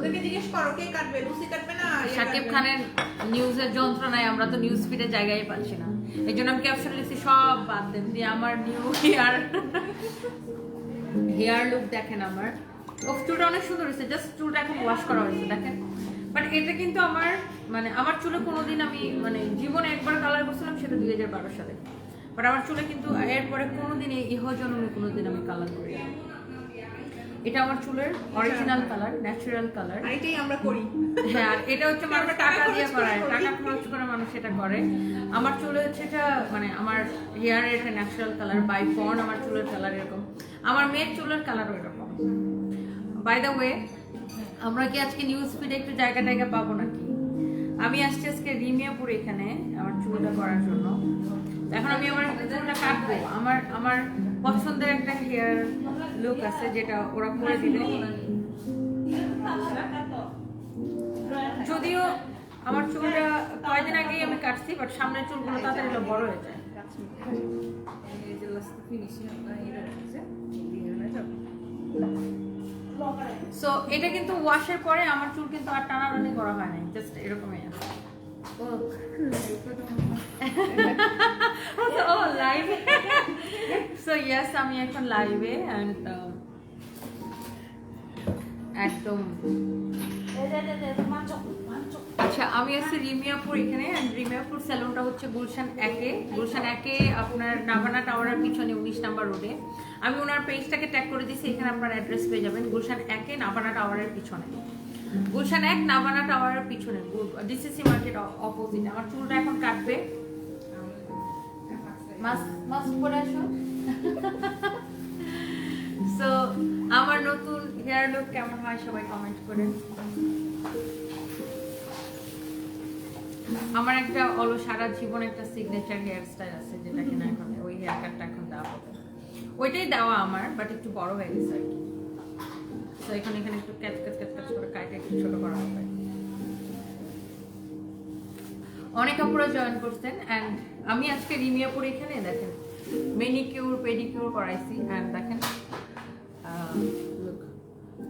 ওদেরকে জিজ্ঞেস করো কে কাটবে লুসি কাটবে না ইয়ে শাকিব খানের নিউজের যন্ত্রণায় আমরা তো নিউজ ফিডে জায়গায় পাচ্ছি না। এই জন্য আমি ক্যাপশন লিখছি সব বাদ দেন দিয়ে আমার নিউ হেয়ার হেয়ার লুক দেখেন আমার। ও চুলটা অনেক সুন্দর হয়েছে জাস্ট চুলটা এখন ওয়াশ করা হয়েছে দেখেন। বাট এটা কিন্তু আমার মানে আমার চুলে কোনোদিন আমি মানে জীবনে একবার কালার করছিলাম সেটা দুই হাজার বারো সালে। বাট আমার চুলে কিন্তু এরপরে কোনোদিন এই ইহ জন্মে কোনোদিন আমি কালার করি না। এটা আমার চুলের অরিজিনাল কালার ন্যাচারাল কালার এটাই আমরা করি। হ্যাঁ এটা হচ্ছে আমরা টাকা দিয়ে করায় টাকা খরচ করে মানুষ এটা করে। আমার চুলে হচ্ছে এটা মানে আমার হেয়ারের এটা ন্যাচারাল কালার বাই ফর্ন আমার চুলের কালার এরকম। আমার মেয়ের চুলের কালারও এরকম। বাই দ্য ওয়ে আমরা কি আজকে নিউজ ফিডে একটু জায়গা টায়গা পাবো নাকি? আমি আসছি আজকে রিমিয়াপুর এখানে আমার চুলটা করার জন্য। এখন আমি আমার চুলটা কাটবো। আমার আমার পছন্দের একটা হেয়ার লুক আছে যেটা ওরা করে দিবে। যদিও আমার চুলটা কয়দিন আগেই আমি কাটছি বাট সামনের চুলগুলো তাড়াতাড়ি বড় হয়ে যায়। সো এটা কিন্তু ওয়াশের পরে আমার চুল কিন্তু আর টানাটানি করা হয় নাই জাস্ট এরকমই আছে ও লাইভে সো ইয়েস আমি এখন লাইভে অ্যান্ড একদম। আচ্ছা আমি আছি রিমিয়াপুর এখানে রিমিয়াপুর স্যালুনটা হচ্ছে গুলশান একে। গুলশান একে, আপনার নাভানা টাওয়ারের পিছনে উনিশ নাম্বার রোডে আমি ওনার পেজটাকে ট্যাগ করে দিয়েছি এখানে আপনার অ্যাড্রেস পেয়ে যাবেন। গুলশান একে, নাভানা টাওয়ারের পিছনে। গুলশান এক, নাভানা টাওয়ারের পিছনে। ডিসিসি মার্কেট অপোজিট আমার চুলটা এখন কাটবে। মাস্ক মাস্ক পরে আসো সো আমার নতুন হেয়ার লুক কেমন হয় সবাই কমেন্ট করেন আমার একটা অল সারা জীবন একটা সিগনেচার হেয়ার স্টাইল আছে যেটা কিনা এখন, ওই হেয়ার কাটটা এখন দেওয়া হবে। ওইটাই দেওয়া আমার বাট একটু বড় হয়ে গেছে আর কি। তো এখানে এখানে একটু ক্যাচ ক্যাচ ক্যাচ ক্যাচ করে কাটে একটু ছোট করা হবে। অনেক আপুরা জয়েন করছেন অ্যান্ড আমি আজকে রিমিয়াপুর এখানে, দেখেন। মেনিকিউর পেডিকিউর করাইছি। অ্যান্ড দেখেন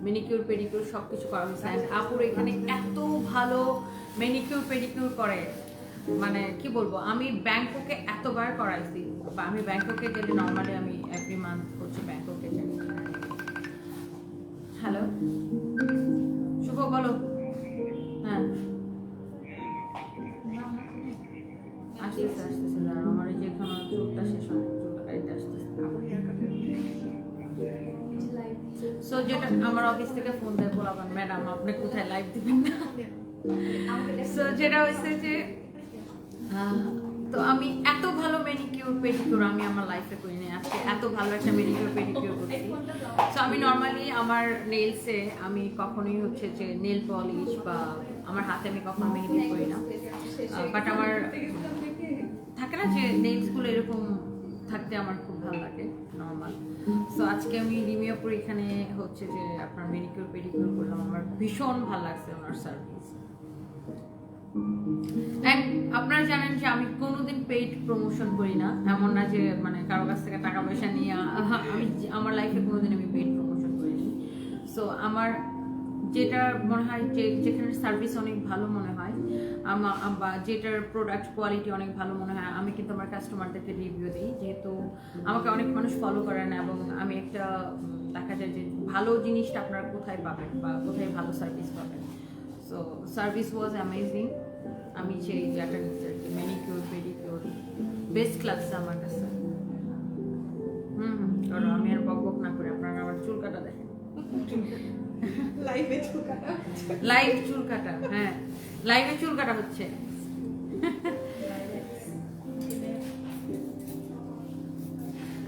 মেনিকিউর পেডিকিউর সব কিছু করা হয়েছে অ্যান্ড আপুর এখানে এত ভালো মেনিকিউর পেডিকিউর করে। মানে কি বলব, আমি ব্যাংককে এতবার করাইছি। বা আমি ব্যাংককে গেলে নর্মালি আমি এভরি মান্থ হচ্ছে ব্যাংককে যাই হ্যালো আমার অফিস থেকে ফোন দিয়ে বলাবেন ম্যাডাম আপনি কোথায়? লাইভ দিবেন না। সো যেটা হয়েছে যে তো আমি এত ভালো মেনিকিউর পেডিকিউর আমি আমার লাইফে করিনি। আজকে এত ভালো একটা মেনিকিউর পেডিকিউর করছি। সো আমি নর্মালি আমার নেলসে আমি কখনোই হচ্ছে যে নেল পলিশ বা আমার হাতে আমি কখনো মেহেদি করি না। বাট আমার থাকে না যে নেলসগুলো এরকম থাকতে আমার খুব ভালো লাগে নর্মাল সো আজকে আমি রিমিয়াপুর এখানে হচ্ছে যে আপনার মেডিকিউর পেডিকিউর করলাম, আমার ভীষণ ভালো লাগছে ওনার সার্ভিস আপনারা জানেন যে আমি কোনোদিন পেইড প্রমোশন করি না, এমন না যে মানে কারও কাছ থেকে টাকা পয়সা নিয়ে আমি আমার লাইফে কোনোদিন আমি পেইড প্রমোশন করিনি। সো আমার যেটা মনে হয় যে যেখানে সার্ভিস অনেক ভালো মনে হয় বা যেটার প্রোডাক্ট কোয়ালিটি অনেক ভালো মনে হয়, আমি কিন্তু আমার কাস্টমারদেরকে রিভিউ দিই, যেহেতু আমাকে অনেক মানুষ ফলো করেন এবং আমি একটা দেখা যায় যে ভালো জিনিসটা আপনারা কোথায় পাবেন বা কোথায় ভালো সার্ভিস পাবেন। সো সার্ভিস ওয়াজ অ্যামেজিং আমি সেই জায়গাটা কি ম্যানিকিউর পেডিকিউর বেস্ট ক্লাস আমার কাছে। হুম হুম আমি লাইভে চুল কাটা লাইভ চুল কাটা হ্যাঁ। লাইভে চুল কাটা হচ্ছে।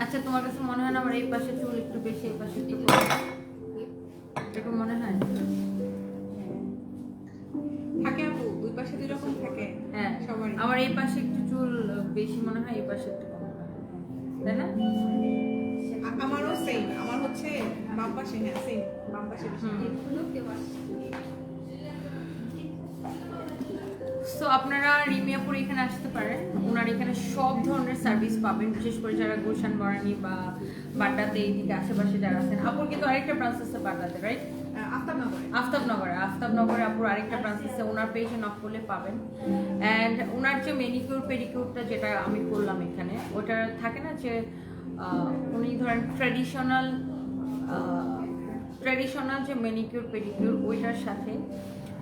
আচ্ছা তোমার কাছে মনে হয় না আমার এই পাশে চুল একটু বেশি এই পাশে একটু এরকম মনে হয়? থাকে আপু দুই পাশে দুই রকম থাকে হ্যাঁ। আমার এই পাশে একটু চুল বেশি মনে হয় এই পাশে একটু কম তাই না? আমারও সেম আমার হচ্ছে বাম পাশে হ্যাঁ সেম বাম পাশে সো আপনারা রিমিয়াপুর এখানে আসতে পারেন। ওনার এখানে সব ধরনের সার্ভিস পাবেন বিশেষ করে যারা গুলশান বরানি বা বাড্ডাতে এইদিকে আশেপাশে যারা আছেন। আপুর কিন্তু আরেকটা ব্রাঞ্চ আছে বাড্ডাতে রাইট আফতাবনগরে। আফতাবনগরে আফতাবনগরে আপুর আরেকটা ব্রাঞ্চ আছে। ওনার পেজে নক করলে পাবেন। অ্যান্ড ওনার যে মেনিকিউর পেডিকিউরটা যেটা আমি করলাম এখানে ওটা থাকে না যে উনি ধরেন ট্র্যাডিশনাল ট্র্যাডিশনাল যে মেনিকিউর পেডিকিউর ওইটার সাথে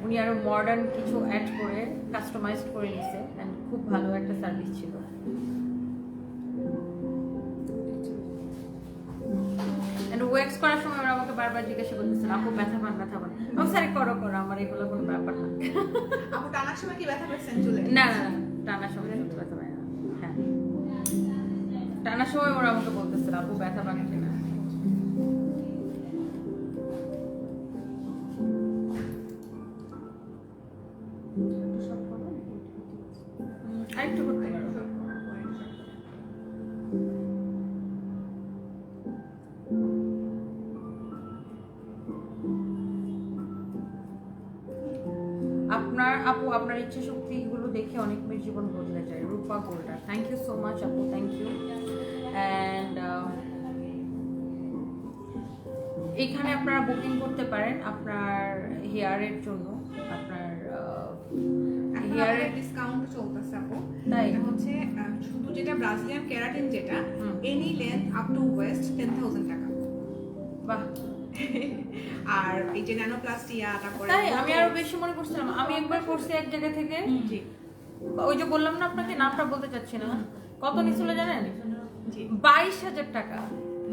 উনি আরও মডার্ন কিছু অ্যাড করে কাস্টমাইজ করে নিছে অ্যান্ড খুব ভালো একটা সার্ভিস ছিল। ওয়েক্স করার সময় ওরা আমাকে বারবার জিজ্ঞাসা করতেছিল আপু ব্যথা পান ব্যথা পান। আমি স্যার করো করো আমার এগুলো কোনো ব্যাপার না। আপু টানার সময় কি ব্যথা পেয়েছেন চুলে? না না না টানার সময় চুল ব্যথা পায় না। হ্যাঁ। টানার সময় ওরা আমাকে বলতেছিল আপু ব্যথা পান। আপনার আপু আপনার ইচ্ছা শক্তিগুলো দেখে অনেক মেয়ের জীবন বদলে যায়। রূপা গোল্ডার থ্যাংক ইউ সো মাচ আপু থ্যাংক ইউ অ্যান্ড এখানে আপনারা বুকিং করতে পারেন আপনার হেয়ারের জন্য। আপনার হেয়ারের ডিসকাউন্ট চলতেছে আপু। তাই? হচ্ছে শুধু যেটা ব্রাজিলিয়ান কেরাটিন যেটা any length up to waist ten thousand টাকা। বাহ। আর এই যে ন্যানোপ্লাস্টিয়া তারপরে তাই আমি আরও বেশি মনে করছিলাম আমি একবার করছি এক জায়গা থেকে। জি। ওই যে বললাম না আপনাকে নামটা বলতে চাচ্ছি না। কত নিছিল জানেন? জি। বাইশ হাজার টাকা।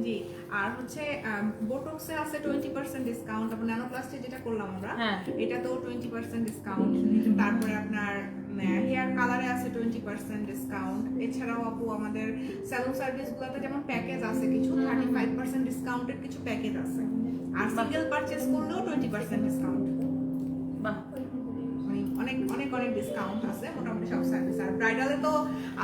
জি আর হচ্ছে বোটক্সে আছে টোয়েন্টি পার্সেন্ট ডিসকাউন্ট তারপর ন্যানোপ্লাস্টি যেটা করলাম আমরা এটা তো টোয়েন্টি পার্সেন্ট ডিসকাউন্ট তারপরে আপনার হেয়ার কালারে আছে টোয়েন্টি পার্সেন্ট ডিসকাউন্ট এছাড়াও আপু আমাদের স্যালুন সার্ভিসগুলোতে যেমন প্যাকেজ আছে কিছু থার্টি ফাইভ পার্সেন্ট ডিসকাউন্টের কিছু প্যাকেজ আছে। আর সিঙ্গেল পারচেস করলেও টোয়েন্টি পার্সেন্ট ডিসকাউন্ট বাহ। মানে অনেক অনেক অনেক ডিসকাউন্ট আছে মোটামুটি সব সার্ভিস আর ব্রাইডালে তো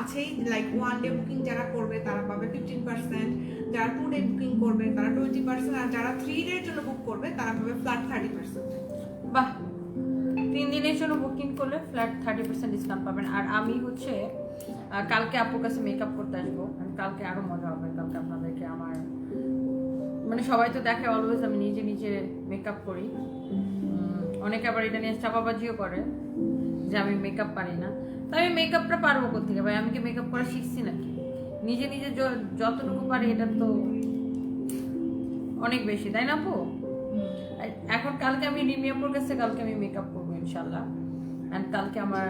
আছেই লাইক ওয়ান ডে বুকিং যারা করবে তারা পাবে ফিফটিন পার্সেন্ট যারা টু ডে বুকিং করবে তারা টোয়েন্টি পার্সেন্ট আর যারা থ্রি ডের জন্য বুক করবে তারা পাবে ফ্ল্যাট থার্টি পার্সেন্ট বাহ। তিন দিনের জন্য বুকিং করলে ফ্ল্যাট থার্টি পার্সেন্ট ডিসকাউন্ট পাবেন। আর আমি হচ্ছে কালকে আপুর কাছে মেকআপ করতে আসব। আর কালকে আরও মজা হবে কালকে আমার মানে সবাই তো দেখে অলওয়েজ আমি নিজে নিজে মেকআপ করি। অনেকে আবার এটা নিয়ে চাপাবাজিও করে যে আমি মেকআপ পারি না। তো আমি মেকআপটা পারব কোথেকে ভাই? আমি কি মেকআপ করা শিখছি নাকি? নিজে নিজে যতটুকু পারি এটা তো অনেক বেশি তাই না আপু? এখন কালকে আমি রিমিয়াপুর কাছে কালকে আমি মেকআপ করব ইনশাল্লাহ অ্যান্ড কালকে আমার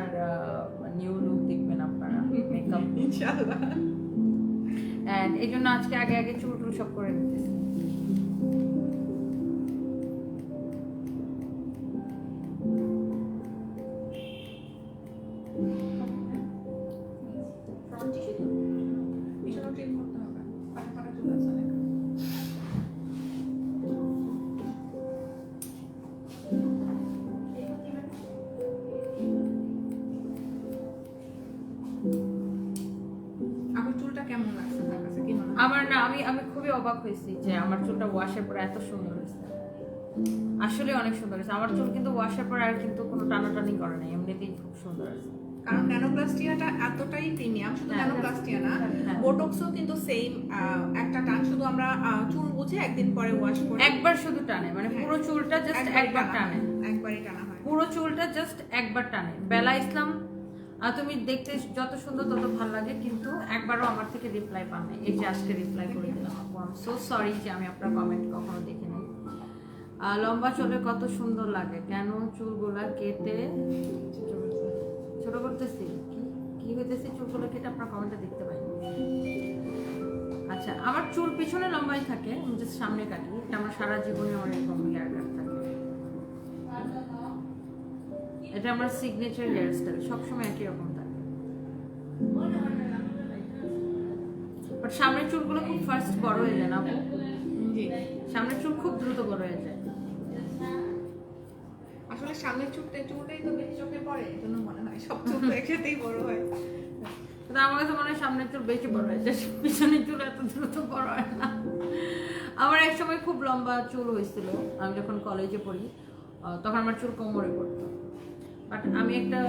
নিউ লুক দেখবেন আপনারা মেকআপ ইনশাআল্লাহ। অ্যান্ড এই জন্য আজকে আগে আগে চুল টুল সব করে নিতেছি। অবাক হয়েছি যে আমার চুলটা ওয়াশের পরে এত সুন্দর হয়েছে আসলে অনেক সুন্দর হয়েছে আমার চুল কিন্তু ওয়াশের পরে আর কিন্তু কোনো টানাটানি করে নাই এমনিতেই খুব সুন্দর আছে কারণ ন্যানোপ্লাস্টিয়াটা এতটাই প্রিমিয়াম শুধু হ্যাঁ। ন্যানোপ্লাস্টিয়া না হ্যাঁ। বোটক্সও কিন্তু সেম একটা টান শুধু আমরা চুল বুঝে একদিন পরে ওয়াশ করি একবার শুধু টানে মানে হ্যাঁ। পুরো চুলটা জাস্ট একবার টানে একবারই টানা হয় পুরো চুলটা জাস্ট একবার টানে বেলা ইসলাম আহ, তুমি দেখতে যত সুন্দর তত ভালো লাগে কিন্তু একবারও আমার থেকে রিপ্লাই পান নাই। এই যে আজকে রিপ্লাই করে দিলাম আপু আই সো সরি যে আমি আপনার কমেন্ট কখনো দেখিনি আহ, লম্বা চুলে কত সুন্দর লাগে। কেন চুলগুলা কেটে ছোট করতেছি? কি- হইতেছে চুলগুলো কেটে আপনার কমেন্টটা দেখতে পাইনি। আচ্ছা আমার চুল পিছনে লম্বাই থাকে আমি জাস্ট সামনে কাটি এটা আমার সারা জীবনে আমার এরকম হেয়ার এটা আমার সিগনেচার হেয়ার স্টাইল সবসময় একই রকম থাকে। বাট সামনের চুলগুলো খুব ফার্স্ট বড় হয়ে যায় না? জি। সামনের চুল খুব দ্রুত বড় হয়ে যায়। আসলে সামনের চুলটা চুলটাই তো বেশি চোখে পড়ে এই জন্য মনে হয় সব চুল একসাথেই বড় হয়। কিন্তু আমার কাছে মনে হয় সামনের চুল বেশি বড় হয়ে যায় পিছনের চুল এত দ্রুত বড় হয় না। আমার এক সময় খুব লম্বা চুল হয়েছিল আমি যখন কলেজে পড়ি তখন আমার চুল কোমরে পড়তো। বাট আমি একটা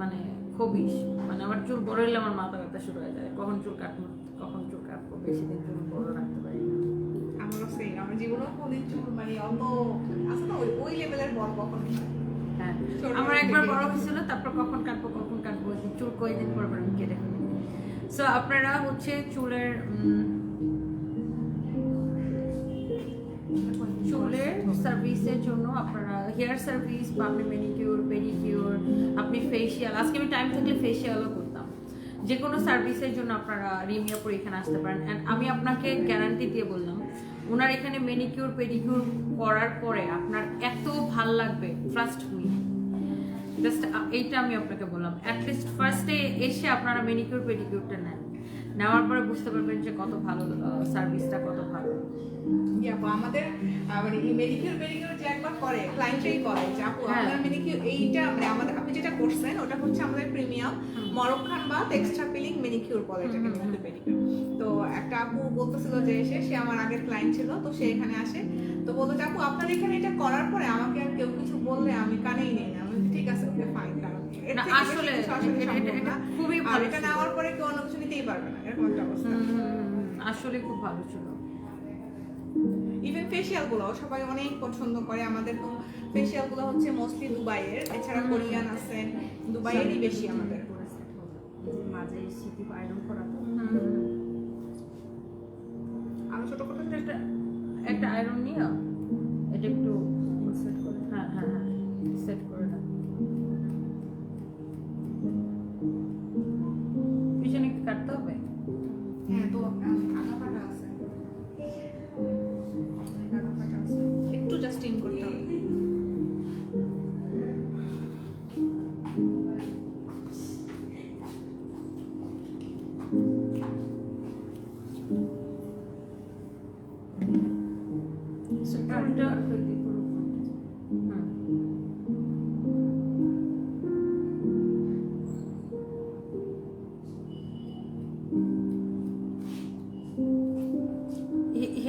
মানে খবিস মানে আমার চুল বড় হলে আমার মাথা ব্যথা শুরু হয়ে যায়। কখন চুল কাটবো কখন চুল কাটবো বেশি দিন চুল বড় রাখতে পারি না। আমারও সেই আমার জীবনেও কোনদিন চুল মানে অত আছে না ওই ওই লেভেলের বড় কখনো হ্যাঁ। আমার একবার বড় হয়েছিল তারপর কখন কাটবো কখন কাটবো চুল কয়েকদিন পর আমি কেটে ফেলি। সো আপনারা হচ্ছে চুলের সার্ভিসের জন্য আপনারা হেয়ার সার্ভিস বা আপনি মেনিকিউর পেডিকিউর আপনি ফেসিয়াল আজকে আমি টাইম থাকলে ফেসিয়ালও করতাম। যে কোনো সার্ভিসের জন্য আপনারা রিমিয়াপুর এখানে আসতে পারেন। অ্যান্ড আমি আপনাকে গ্যারান্টি দিয়ে বললাম, ওনার এখানে মেনিকিউর পেডিকিউর করার পরে আপনার এত ভালো লাগবে ট্রাস্ট মি জাস্ট এইটা আমি আপনাকে বললাম। অ্যাটলিস্ট ফার্স্টে এসে আপনারা মেনিকিউর পেডিকিউরটা নেন। নেওয়ার পরে বুঝতে পারবেন যে কত ভালো সার্ভিসটা কত ভালো। আমাদের মানে এই মেডিকিউর যে একবার করে ক্লায়েন্টই করে যে আপু হ্যাঁ। আপনার মেনিকিউর এইটা মানে আমাদের আপনি যেটা করছেন ওটা হচ্ছে আমাদের প্রিমিয়াম মরক্কান বা টেক্সচার পিলিং মেনিকিউর বলে এটাকে হুম, হুম, মেনিকিউর পেডিকিউর তো একটা আপু বলতেছিল যে এসে সে আমার আগের ক্লায়েন্ট ছিল তো সে এখানে আসে। তো বলতো যে আপু আপনার এখানে এটা করার পরে আমাকে আর কেউ কিছু বললে আমি কানেই নেই না। আমি ঠিক আছে ওকে ফাইন কারণ আসলে। খুবই ভালো এটা নেওয়ার পরে কেউ অন্য কিছু নিতেই পারবে না এরকম একটা অবস্থা। আসলে খুব ভালো ছিল। ইভেন ফেসিয়ালগুলো সবাই অনেক পছন্দ করে। আমাদের তো ফেসিয়াল হচ্ছে মোস্টলি দুবাইয়ের। এছাড়া কোরিয়ান আছে। দুবাইয়েরই বেশি আমাদের। মাঝে সিটি আয়রন করা তো। আরও ছোট করে একটা একটা আয়রন নিয়ে এটা একটু সেট করে হ্যাঁ হ্যাঁ হ্যাঁ সেট করে দাও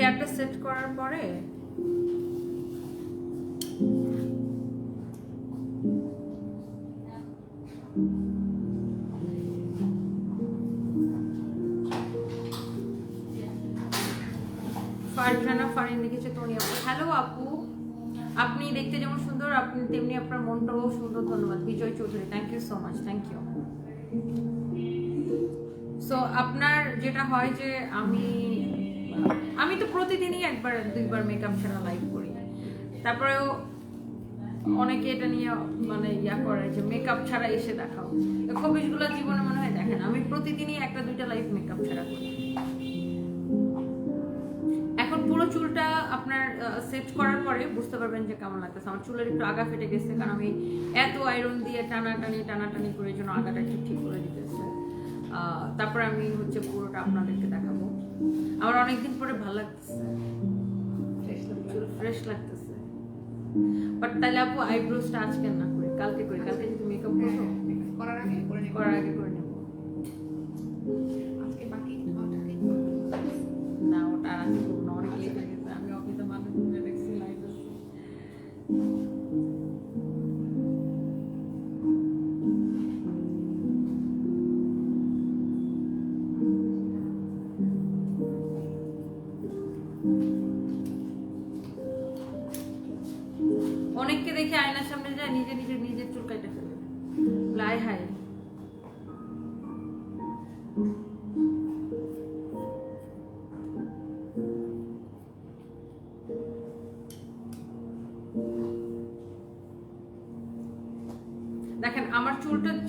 হে- সেট করার পরে ফারজানা ফারিন লিখেছে আপু হ্যালো আপু। আপনি দেখতে যেমন সুন্দর, আপনি তেমনি আপনার মনটাও সুন্দর। ধন্যবাদ। Bijoy Chowdhury thank you so much thank you so আপনার যেটা হয় যে আমি প্রতিদিনই একবার, দুইবার মেকআপ ছাড়া লাইভ করি। তারপরেও অনেকে এটা নিয়ে মানে ইয়া করে যে মেকআপ ছাড়া এসে দেখাও। খবিসগুলো জীবনে মনে হয় দেখেন আমি প্রতিদিনই একটা, দুইটা লাইভ মেকআপ ছাড়া করি। এখন পুরো চুলটা আপনার সেট করার পরে বুঝতে পারবেন যে কেমন লাগতেছে। আমার চুলের একটু আগা ফেটে গেছে, কারণ আমি এত আয়রন দিয়ে টানাটানি টানাটানি করে জন্য আগাটা একটু ঠিক করে দিতেছে। তারপর আমি হচ্ছে পুরোটা আপনাদেরকে দেখাবো। আমার অনেকদিন পরে ভালো লাগতেছে। ফ্রেশ লাগতেছে। বাট তাহলে আপু আইব্রোসটা আজকে না করে কালকে করি কালকে যদি মেকআপ করব করার আগে করে নেব। করার আগে করে নেব।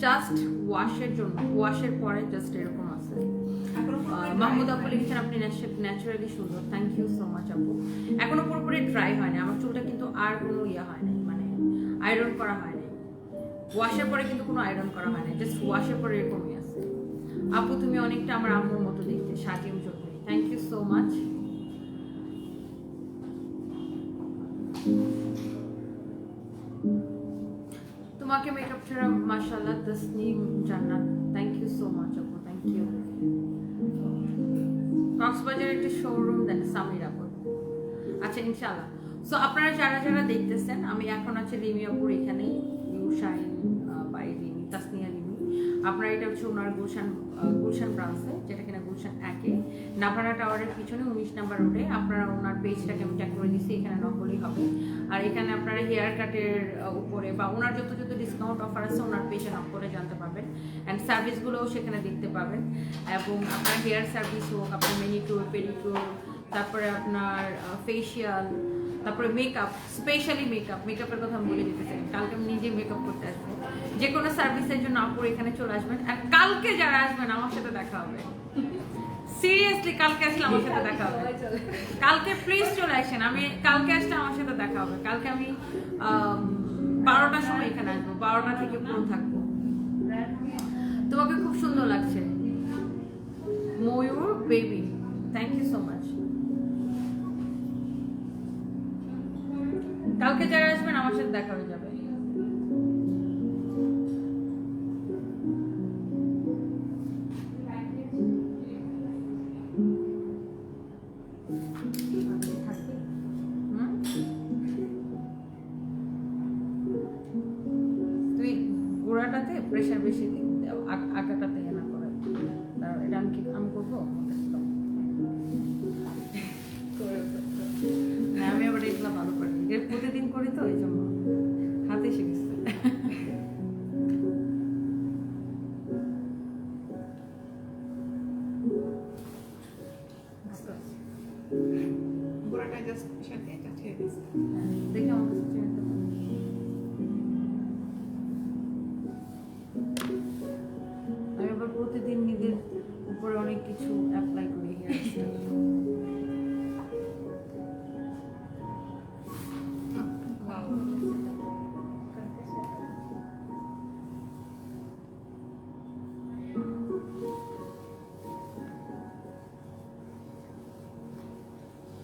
জাস্ট ওয়াশের জন্য ওয়াশের পরে জাস্ট এরকম আছে। মাহমুদ আপু লিখেছেন আপনি ন্যাচারালি সুন্দর। থ্যাংক ইউ সো মাচ আপু। এখনও পুরোপুরি ড্রাই হয় না আমার চুলটা কিন্তু আর কোনো ইয়ে হয় নাই মানে আয়রন করা হয় নাই ওয়াশের পরে কিন্তু কোনো আয়রন করা হয় না জাস্ট ওয়াশের পরে এরকমই আছে। আপু তুমি অনেকটা আমার আম্মুর মতো দেখতে Sajim Chowdhury thank you so much তোমাকে makeup Tasnim Jannat thank you so much আপু থ্যাংক ইউ কক্সবাজার একটা শোরুম দেন সামির আপু আচ্ছা ইনশাআল্লাহ। সো আপনারা যারা যারা দেখতেছেন, আমি এখন আছি রিমিয়াপুর এখানেই, new shine by Rimi, Tasnia Rimi. আপনারা এটা হচ্ছে ওনার গুলশান গুলশান ব্রাঞ্চে যেটা কিনা গুলশান একে। নাভারা টাওয়ারের পিছনে উনিশ নাম্বার রোডে আপনারা ওনার পেজটাকে আমি ট্যাগ করে দিচ্ছি এখানে নকলই হবে। আর এখানে আপনারা হেয়ার কাটের উপরে বা ওনার যত যত ডিসকাউন্ট অফার আছে ওনার পেজে নক করে জানতে পারবেন। অ্যান্ড সার্ভিসগুলোও সেখানে দেখতে পাবেন। এবং আপনার হেয়ার সার্ভিস হোক, আপনার মেনিকিউর পেডিকিউর তারপরে আপনার ফেসিয়াল তারপরে মেকআপ স্পেশালি মেকআপ মেকআপের কথা আমি বলে দিতে চাই। কালকে আমি নিজে মেকআপ করতে আসব। যে কোনো সার্ভিসের জন্য আপুর এখানে চলে আসবেন। আর কালকে যারা আসবেন, আমার সাথে দেখা হবে। সিরিয়াসলি কালকে আসলে আমার সাথে দেখা হবে। কালকে প্লিজ চলে আসেন। আমি কালকে আসলে আমার সাথে দেখা হবে। কালকে আমি বারোটার সময় এখানে আসব। বারোটা থেকে পুরো থাকব। তোমাকে খুব সুন্দর লাগছে। Mayur baby thank you so much কালকে যারা আসবেন, আমার সাথে দেখা হয়ে যাবে।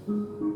জায়গাটা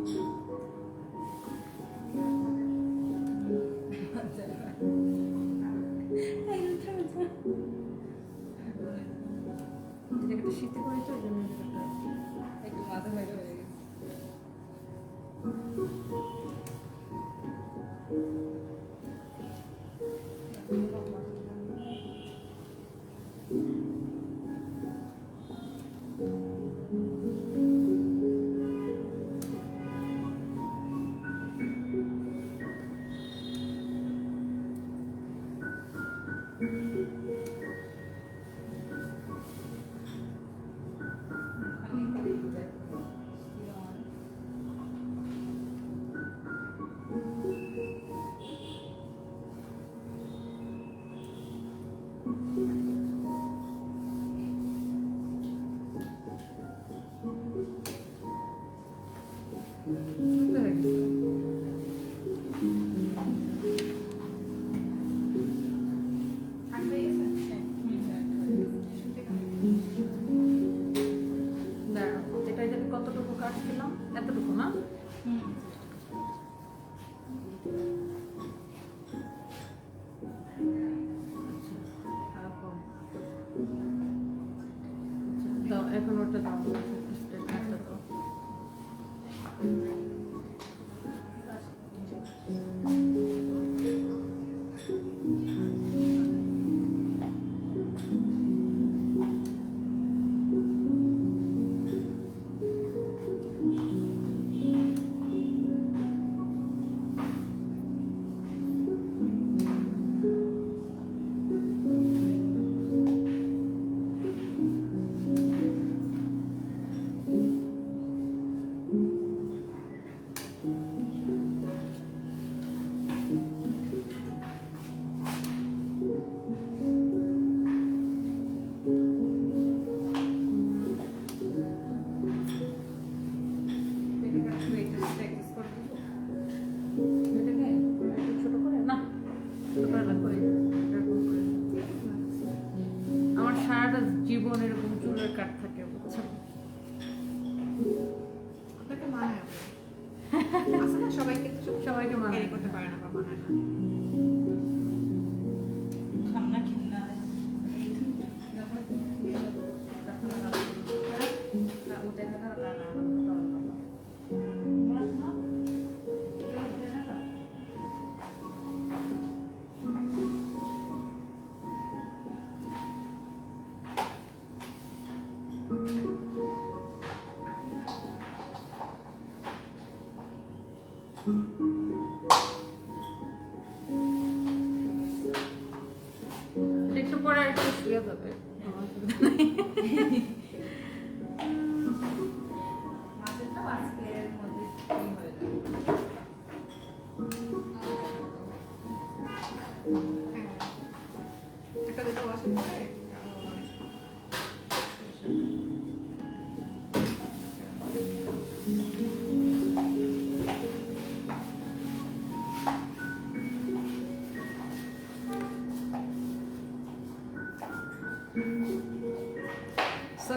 Mm-hmm.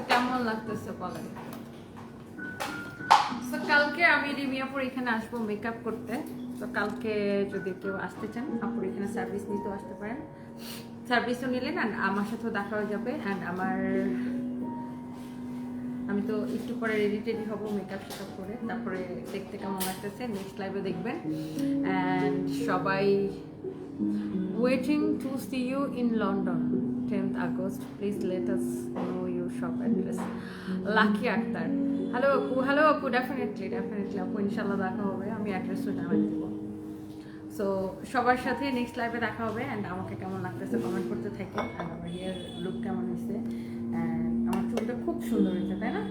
কেমন লাগতেছে বলেন? So, কালকে আমি রিমিয়াপুর এখানে আসব মেকআপ করতে। তো কালকে যদি কেউ আসতে চান আপুর এখানে সার্ভিস নিতেও আসতে পারেন। সার্ভিসও নিলেন অ্যান্ড আমার সাথেও দেখা হয়ে যাবে অ্যান্ড আমার আমি তো একটু পরে রেডি টেডি হব মেকআপ শেকআপ করে। তারপরে দেখতে কেমন লাগতেছে নেক্সট লাইভে দেখবেন। অ্যান্ড সবাই waiting to see you in London tenth August please let us know your shop address Lucky Akter hello আপু হ্যালো আপু ডেফিনেটলি ডেফিনেটলি আপু ইনশাল্লাহ দেখা হবে। আমি অ্যাড্রেসও জানাই দেবো। সো সবার সাথে নেক্সট লাইভে দেখা হবে অ্যান্ড আমাকে কেমন লাগতেছে কমেন্ট করতে থাকি। আর আমার হেয়ার লুক কেমন হয়েছে। অ্যান্ড আমার চুলটা খুব সুন্দর হয়েছে, তাই না?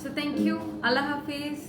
সো থ্যাংক ইউ আল্লাহ হাফিজ।